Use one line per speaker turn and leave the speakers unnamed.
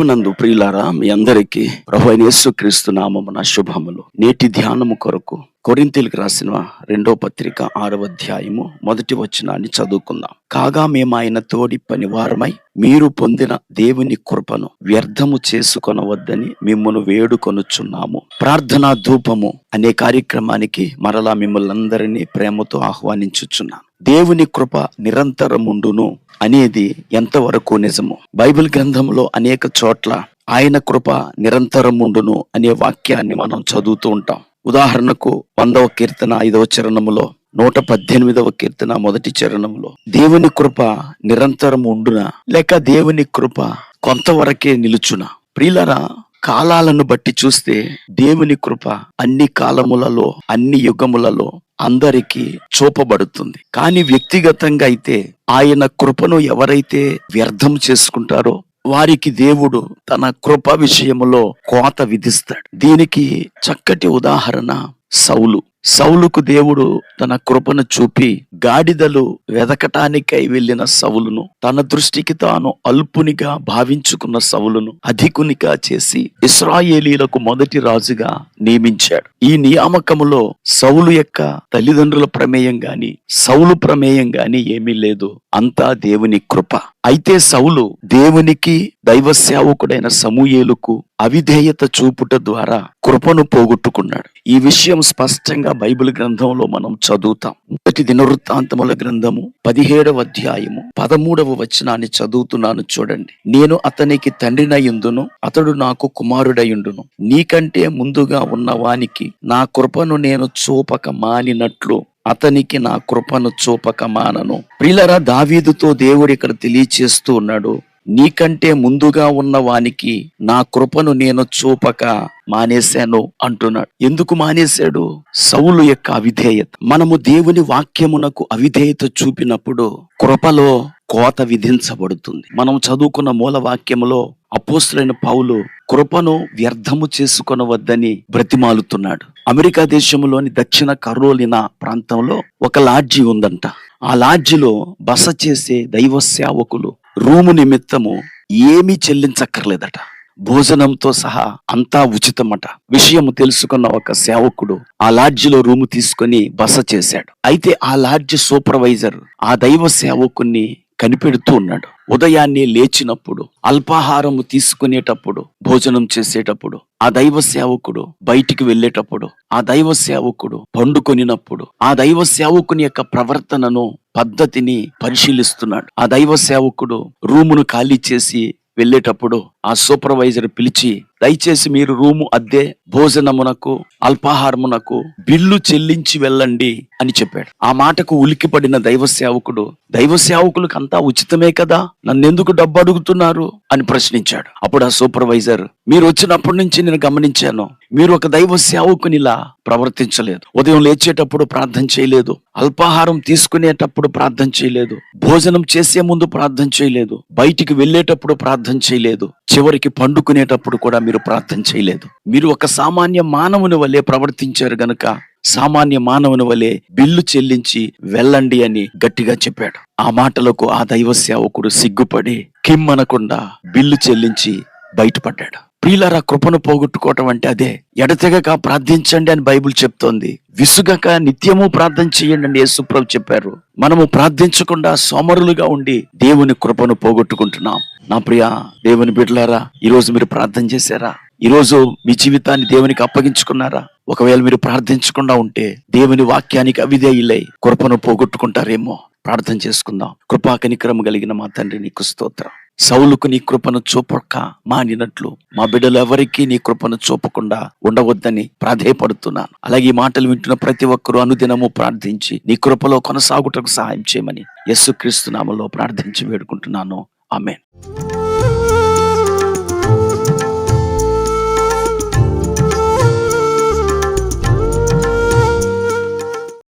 ప్రభునందు ప్రియులారా మీ అందరికీ ప్రభు అయిన యేసుక్రీస్తు నామమున శుభములు. నేటి ధ్యానము కొరకు కొరింతీలకు రాసిన రెండో పత్రిక ఆరవ అధ్యాయము మొదటి వచనాన్ని చదువుకుందాం. కాగా మేము ఆయన తోడి పనివారమై మీరు పొందిన దేవుని కృపను వ్యర్థము చేసుకొనవద్దని మిమ్మల్ని వేడుకొనుచున్నాము. ప్రార్థనా ధూపము అనే కార్యక్రమానికి మరలా మిమ్మల్ని అందరినీ ప్రేమతో ఆహ్వానించుచున్నాను. దేవుని కృప నిరంతరముండును అనేది ఎంతవరకు నిజము? బైబిల్ గ్రంథంలో అనేక చోట్ల ఆయన కృప నిరంతరముండును అనే వాక్యాన్ని మనం చదువుతూ ఉంటాం. ఉదాహరణకు వందవ కీర్తన ఐదవ చరణములో నూట పద్దెనిమిదవ కీర్తన మొదటి చరణంలో దేవుని కృప నిరంతరం ఉండునా లేక దేవుని కృప కొంతవరకే నిలుచునా? ప్రియులరా కాలాలను బట్టి చూస్తే దేవుని కృప అన్ని కాలములలో అన్ని యుగములలో అందరికీ చూపబడుతుంది. కానీ వ్యక్తిగతంగా అయితే ఆయన కృపను ఎవరైతే వ్యర్థం చేసుకుంటారో వారికి దేవుడు తన కృప విషయములో కోత విధిస్తాడు. దీనికి చక్కటి ఉదాహరణ సౌలు. సౌలుకు దేవుడు తన కృపను చూపి గాడిదలు వెదకటానికై వెళ్ళిన సవులును తన దృష్టికి తాను అల్పునిగా భావించుకున్న సవులును అధికునిగా చేసి ఇస్రాయేలీలకు మొదటి రాజుగా నియమించాడు. ఈ నియామకములో సౌలు యొక్క తల్లిదండ్రుల ప్రమేయం గాని సౌలు ప్రమేయం గాని ఏమీ లేదు. అంతా దేవుని కృప. అయితే సౌలు దేవునికి దైవ సేవకుడైన సమూయేలుకు అవిధేయత చూపుట ద్వారా కృపను పోగొట్టుకున్నాడు. ఈ విషయం స్పష్టంగా బైబిల్ గ్రంథంలో మనం చదువుతాం. మొదటి దినవృత్తాంతముల గ్రంథము పదిహేడవ అధ్యాయము పదమూడవ వచనాన్ని చదువుతున్నాను చూడండి. నేను అతనికి తండ్రినయుందును అతడు నాకు కుమారుడయుండును నీకంటే ముందుగా ఉన్న వానికి నా కృపను నేను చూపక మానినట్లు అతనికి నా కృపను చూపక మానను ప్రిలరా దావీదుతో దేవుడు ఇక్కడ తెలియచేస్తూ ఉన్నాడు నీకంటే ముందుగా ఉన్న వానికి నా కృపను నేను చూపక మానేశాను అంటున్నాడు. ఎందుకు మానేశాడు? సౌలు యొక్క అవిధేయత. మనము దేవుని వాక్యమునకు అవిధేయత చూపినప్పుడు కృపలో కోత విధించబడుతుంది. మనం చదువుకున్న మూల వాక్యములో అపోస్తులైన పౌలు కృపను వ్యర్థము చేసుకొనవద్దని బ్రతిమాలుతున్నాడు. అమెరికా దేశంలోని దక్షిణ కరోలినా ప్రాంతంలో ఒక లాడ్జి ఉందంట. ఆ లాడ్జిలో బస చేసే దైవ సేవకులు రూము నిమిత్తము ఏమీ చెల్లించక్కర్లేదట. భోజనంతో సహా అంతా ఉచితమట. విషయం తెలుసుకున్న ఒక సేవకుడు ఆ లాడ్జిలో రూము తీసుకొని బస చేశాడు. అయితే ఆ లాడ్జి సూపర్వైజర్ ఆ దైవ సేవకుణ్ణి కనిపెడుతూ ఉన్నాడు. ఉదయాన్నే లేచినప్పుడు అల్పాహారము తీసుకునేటప్పుడు భోజనం చేసేటప్పుడు ఆ దైవ సేవకుడు బయటికి వెళ్ళేటప్పుడు ఆ దైవ సేవకుడు పండుకొనినప్పుడు ఆ దైవ సేవకుని యొక్క ప్రవర్తనను పద్ధతిని పరిశీలిస్తున్నాడు. ఆ దైవ సేవకుడు రూమును ఖాళీ చేసి వెళ్ళేటప్పుడు ఆ సూపర్వైజర్ పిలిచి దయచేసి మీరు రూము అద్దె భోజనమునకు అల్పాహారమునకు బిల్లు చెల్లించి వెళ్ళండి అని చెప్పాడు. ఆ మాటకు ఉలికిపడిన దైవ సేవకుడు దైవ సేవకులకు అంతా ఉచితమే కదా? నన్నెందుకు డబ్బు అడుగుతున్నారు? అని ప్రశ్నించాడు. అప్పుడు ఆ సూపర్వైజర్ మీరు వచ్చినప్పటి నుంచి నేను గమనించాను. మీరు ఒక దైవ సేవకునిలా ప్రవర్తించలేదు. ఉదయం లేచేటప్పుడు ప్రార్థన చేయలేదు. అల్పాహారం తీసుకునేటప్పుడు ప్రార్థన చేయలేదు. భోజనం చేసే ముందు ప్రార్థన చేయలేదు. బయటికి వెళ్ళేటప్పుడు ప్రార్థన చేయలేదు. చివరికి పండుకునేటప్పుడు కూడా మీరు ప్రార్థన చేయలేదు. మీరు ఒక సామాన్య మానవుని వల్లే ప్రవర్తించారు గనుక సామాన్య మానవుని వలె బిల్లు చెల్లించి వెళ్ళండి అని గట్టిగా చెప్పాడు. ఆ మాటలకు ఆ దైవ సేవకుడు సిగ్గుపడి కిమ్మనకుండా బిల్లు చెల్లించి బయటపడ్డాడు. ప్రియులారా కృపను పోగొట్టుకోవటం అంటే అదే. ఎడతెగక ప్రార్థించండి అని బైబిల్ చెప్తోంది. విసుగక నిత్యము ప్రార్థన చేయండి అని యేసుప్రభు చెప్పారు. మనము ప్రార్థించకుండా సోమరులుగా ఉండి దేవుని కృపను పోగొట్టుకుంటున్నాం. నా ప్రియా దేవుని బిడ్డలారా ఈరోజు మీరు ప్రార్థన చేశారా? ఈరోజు మీ జీవితాన్ని దేవునికి అప్పగించుకున్నారా? ఒకవేళ మీరు ప్రార్థించకుండా ఉంటే దేవుని వాక్యానికి అవిధేయులై కృపను పోగొట్టుకుంటారేమో. ప్రార్థన చేసుకుందాం. కృపా కనికరము కలిగిన మా తండ్రి నీకు స్తోత్రం. సౌలుకు నీ కృపను చూపక మానినట్లు మా బిడ్డలు ఎవరికీ నీ కృపను చూపకుండా ఉండవద్దని ప్రాధేయపడుతున్నాను. అలాగే ఈ మాటలు వింటున్న ప్రతి ఒక్కరూ అనుదినము ప్రార్థించి నీ కృపలో కొనసాగుటకు సహాయం చేయమని యేసుక్రీస్తు నామలో ప్రార్థించి వేడుకుంటున్నాను. ఆమెన్.